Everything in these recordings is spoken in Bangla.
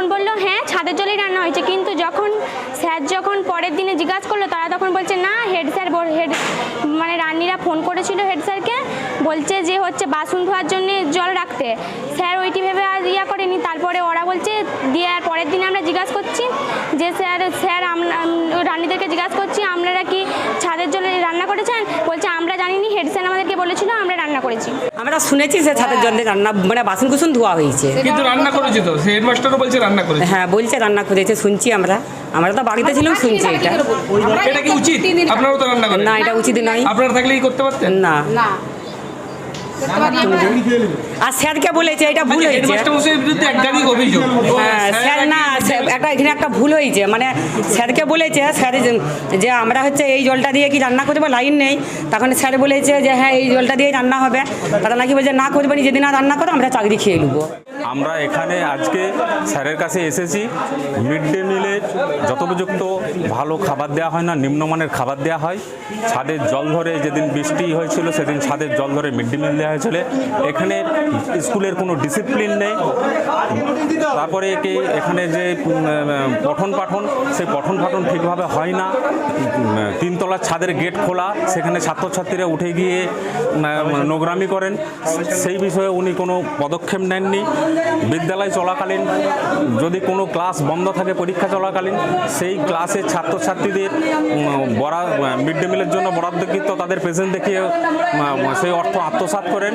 তখন বলল হ্যাঁ ছাদের জলেই রান্না হয়েছে। কিন্তু যখন স্যার যখন পরের দিনে জিজ্ঞাসা করল, তারা তখন বলছে, না, হেড স্যার হেড মানে রান্নিরা ফোন করেছিল হেড স্যারকে, বলছে যে হচ্ছে বাসন ধোয়ার জন্য জল রাখতে। স্যার ওইটি ভেবে আর ইয়া করেনি। তারপরে ওরা বলছে, দিয়ে আর পরের দিনে আমরা জিজ্ঞাসা করছি যে স্যার স্যার আমরা রান্নিদেরকে জিজ্ঞাসা করছি, আপনারা কি ছাদের জলে রান্না করেছেন? বলছে, আমরা জানিনি। হেড স্যার আমাদেরকে বলেছিল করেছি। আমরা শুনেছি যে ছাদের জলে রান্না মানে বাসন কুসন ধোয়া হয়েছে। কিন্তু রান্না করেছে তো? সে হেডমাস্টারও বলছে রান্না করেছে। হ্যাঁ বলছে রান্না করেছে শুনছি আমরা। আমরা তো বাড়িতে ছিলাম শুনছি এটা। এটা কি উচিত? আপনারাও তো রান্না করেন। না এটা উচিত নয়। আপনারা থাকলেই করতে পারতেন? না। না। আর স্যারকে বলেছে এটা ভুল হয়েছে। ভুল হয়েছে। মানে স্যারকে বলেছে, স্যার যে- আমরা হচ্ছে এই জলটা দিয়ে কি রান্না করব লাইন নেই। তখন স্যার বলেছে যে হ্যাঁ এই জলটা দিয়ে রান্না হবে। তারা নাকি বলছে, না করবে নিজেদিন রান্না করো, আমরা চাকরি খেয়ে নেব। আমরা এখানে আজকে স্যারের কাছে এসেছি। মিড ডে মিলে যথোপযুক্ত ভালো খাবার দেওয়া হয় না, নিম্নমানের খাবার দেওয়া হয়। ছাদের জল ধরে যেদিন বৃষ্টি হয়েছিল, সেদিন ছাদের জল ধরে মিড ডে মিল দেওয়া হয়েছিল। এখানে স্কুলের কোনো ডিসিপ্লিন নেই। তারপরে কি এখানে যে পঠন পাঠন, সেই পঠন পাঠন ঠিকভাবে হয় না। তিনতলার ছাদের গেট খোলা, সেখানে ছাত্রছাত্রীরা উঠে গিয়ে নোংরামি করেন। সেই বিষয়ে উনি কোনো পদক্ষেপ নেননি। বিদ্যালয় চলাকালীন, যদি কোনো ক্লাস বন্ধ থাকে, পরীক্ষা চলাকালীন, সেই ক্লাসের ছাত্রছাত্রীদের বরাদ মিড ডে মিলের জন্য বরাদ্দকৃত তাদের প্রেজেন্ট দেখিয়ে সেই অর্থ আত্মসাৎ করেন।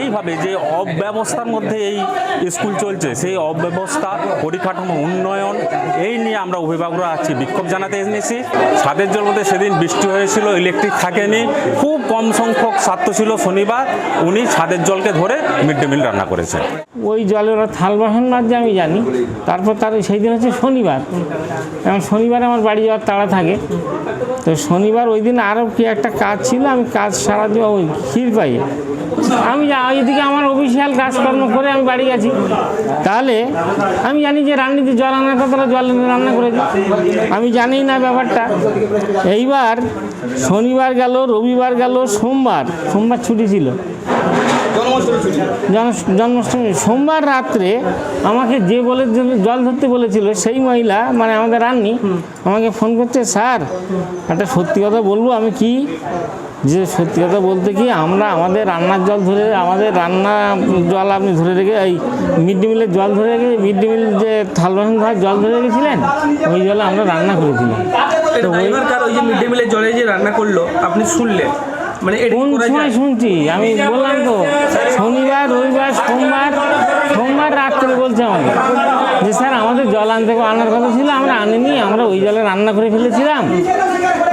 এইভাবে যে অব্যবস্থার মধ্যে এই স্কুল চলছে, সেই অব্যবস্থা, পরিকাঠামো, উন্নয়ন, এই নিয়ে আমরা অভিভাবকরা আছি, বিক্ষোভ জানাতে এনেছি ছাদের জল মধ্যে সেদিন বৃষ্টি হয়েছিল ইলেকট্রিক থাকেনি। খুব কম সংখ্যক ছাত্র ছিল শনিবার, উনি ছাদের জলকে ধরে মিড ডে মিল রান্না করেছেন। ওই জলে ওরা থাল বাসন মাজছে আমি জানি। তারপর তার সেই দিন হচ্ছে শনিবার। এবং শনিবারে আমার বাড়ি যাওয়ার তাড়া থাকে। তো শনিবার ওই দিন আরও কি একটা কাজ ছিল, আমি কাজ সারা দিয়ে ওই ক্ষীর পাইয়ে আমি এদিকে আমার অফিসিয়াল কাজকর্ম করে আমি বাড়ি গেছি। তাহলে আমি জানি যে রান্নিতে জল আনার কথা জল রান্না করেছে। আমি জানি না ব্যাপারটা। এইবার শনিবার গেল, রবিবার গেল, সোমবার। সোমবার ছুটি ছিল। জন্মাষ্টমী সোমবার রাত্রে আমাকে যে বলে জল ধরতে বলেছিল সেই মহিলা মানে আমাদের রান্নি আমাকে ফোন করছে স্যার একটা সত্যি কথা বলব আমি কি? যে সত্যি কথা বলতে কি আমরা আমাদের রান্নার জল ধরে আমাদের রান্না জল আপনি ধরে রেখে এই মিড ডে মিলের জল ধরে রেখে মিড ডে মিল যে থাল বাসন ধোয়ার জল ধরে রেখেছিলেন ওই জলে আমরা রান্না করেছিলাম। তো ওই যে মিড ডে মিলের জলে যে রান্না করল আপনি শুনলেন? মানে কোন করা সময় শুনছি? আমি বললাম তো শনিবার রবিবার সোমবার সোমবার রাত্রে বলছে আমাকে যে স্যার আমাদের জল আনতে আনার কথা ছিল আমরা আনিনি আমরা ওই জলে রান্না করে ফেলেছিলাম।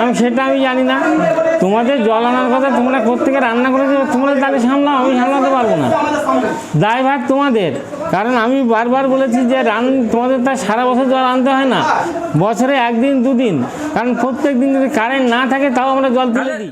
আমি সেটা আমি জানি না। তোমাদের জল আনার কথা তোমরা কোথেকে রান্না করে দেবে তোমরা তাহলে সামলাও আমি সামলাতে পারব না। দায়ভার তোমাদের। কারণ আমি বারবার বলেছি যে রান তোমাদের তা সারা বছর জল আনতে হয় না। বছরে একদিন দুদিন। কারণ প্রত্যেক দিন যদি কারেন্ট না থাকে তাও আমরা জল তুলে দিই।